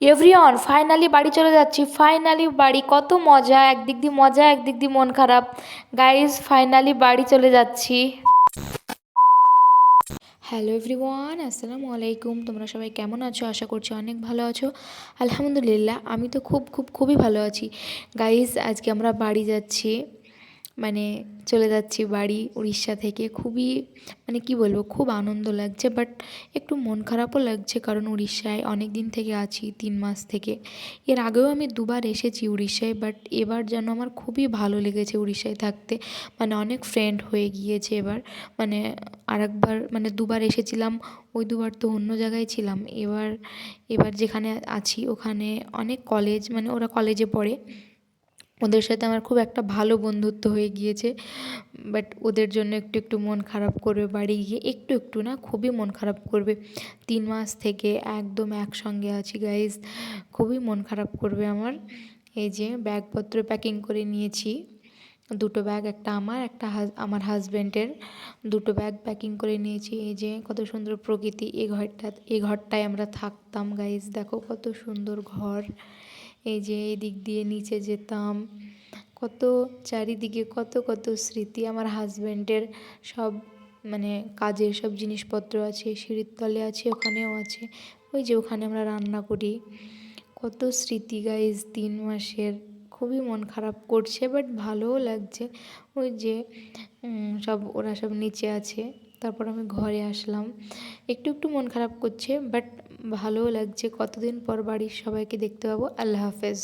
Everyone finally বাড়ি চলে যাচ্ছি। ফাইনালি বাড়ি, কত মজা। একদিক দিয়ে মজা, একদিক দিয়ে মন খারাপ। গাইজ ফাইনালি বাড়ি চলে যাচ্ছি। হ্যালো এভরিওয়ান আসসালামু আলাইকুম। তোমরা সবাই কেমন আছো? আশা করছি অনেক ভালো আছো। আলহামদুলিল্লাহ, আমি তো খুব খুব, খুবই ভালো আছি। গাইজ আজকে আমরা বাড়ি যাচ্ছি। মানে চলে যাচ্ছি বাড়ি উড়িষ্যা থেকে। খুবই মানে কি বলব, খুব আনন্দ লাগছে বাট একটু মন খারাপও লাগছে কারণ উড়িষ্যায় অনেক দিন থেকে আছি, তিন মাস থেকে। এর আগেও আমি দুবার এসেছি উড়িষ্যায় বাট এবার যেন আমার খুবই ভালো লেগেছে উড়িষ্যায় থাকতে। মানে অনেক ফ্রেন্ড হয়ে গিয়েছে এবার। মানে আরেকবার মানে দুবার এসেছিলাম, ওই দুবার তো অন্য জায়গায় ছিলাম। এবার এবার যেখানে আছি ওখানে অনেক কলেজ মানে ওরা কলেজে পড়ে। ওদের সাথে আমার খুব একটা ভালো বন্ধুত্ব হয়ে গিয়েছে বাট ওদের জন্য একটু একটু মন খারাপ করবে বাড়ি গিয়ে, একটু একটু না, খুবই মন খারাপ করবে। তিন মাস থেকে একদম একসঙ্গে আছি গাইজ খুবই মন খারাপ করবে আমার। এই যে ব্যাগপত্র প্যাকিং করে নিয়েছি, দুটো ব্যাগ একটা আমার একটা আমার হাজব্যান্ডের দুটো ব্যাগ প্যাকিং করে নিয়েছি, এই যে কত সুন্দর প্রকৃতি এই ঘরটা এই ঘরটায় আমরা থাকতাম গাইজ দেখো কত সুন্দর ঘর। এই যে এই দিক দিয়ে নিচে যেতাম। কত চারিদিকে কত কত স্মৃতি। আমার হাজব্যান্ডের সব মানে কাজের সব জিনিসপত্র আছে, সিঁড়ির তলে আছে, ওখানেও আছে। ওই যে ওখানে আমরা রান্না করি। কত স্মৃতি গাইজ তিন মাসের। খুবই মন খারাপ করছে বাট ভালোও লাগছে। ওই যে সব, ওরা সব নিচে আছে। তারপর আমি ঘরে আসলাম। একটু একটু মন খারাপ করছে বাট ভালোও লাগছে। কতদিন পর বাড়ির সবাইকে দেখতে পাবো। আল্লাহ হাফেজ।